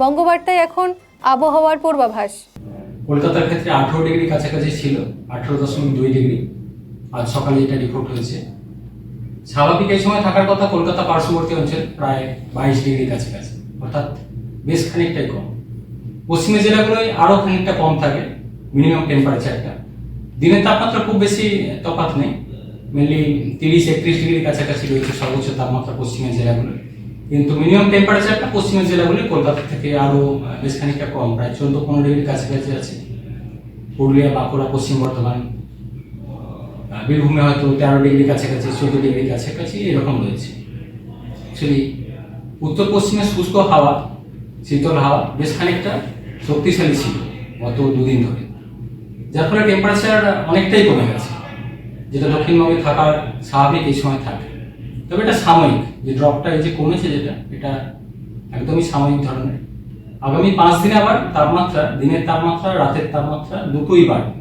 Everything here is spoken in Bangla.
বঙ্গবার্তায় এখন আবহাওয়ার পূর্বাভাস। কলকাতার ক্ষেত্রে আঠেরো ডিগ্রি কাছাকাছি ছিল, আঠেরো দশমিক দুই ডিগ্রি। আজ সকালে এটা রিপোর্ট হয়েছে। স্বাভাবিক এই সময় থাকার কথা কলকাতা পার্শ্ববর্তী অঞ্চল প্রায় বাইশ ডিগ্রি কাছাকাছি, অর্থাৎ বেশ খানিকটাই কম। পশ্চিমের জেলাগুলোয় আরও খানিকটা কম থাকে মিনিমাম টেম্পারেচারটা দিনের তাপমাত্রা খুব বেশি তফাৎ নেই মেনলি তিরিশ একত্রিশ ডিগ্রি কাছাকাছি রয়েছে সর্বোচ্চ তাপমাত্রা পশ্চিমের জেলাগুলো কিন্তু মিনিমাম টেম্পারেচারটা পশ্চিমের জেলাগুলো কলকাতা থেকে আরও বেশ খানিকটা কম, প্রায় চোদ্দ পনেরো ডিগ্রির কাছাকাছি আছে। পুরুলিয়া, বাঁকুড়া, পশ্চিম বর্ধমান বীরভূমে হয়তো তেরো ডিগ্রি কাছাকাছি, চোদ্দ ডিগ্রি কাছাকাছি এরকম রয়েছে। অ্যাকচুয়ালি উত্তর পশ্চিমে শুষ্ক হাওয়া, শীতল হাওয়া বেশ খানিকটা শক্তিশালী ছিল গত দুদিন ধরে। যার ফলে টেম্পারেচার অনেকটাই কমে গেছে, যেটা দক্ষিণবঙ্গে থাকার স্বাভাবিক এই সময় থাকে। তবে এটা সাময়িক, যে ড্রপটা এই যে কমেছে যেটা, এটা একদমই সাময়িক ধরনের। আগামী পাঁচ দিনে আবার তাপমাত্রা, দিনের তাপমাত্রা, রাতের তাপমাত্রা দুটোই বাড়বে।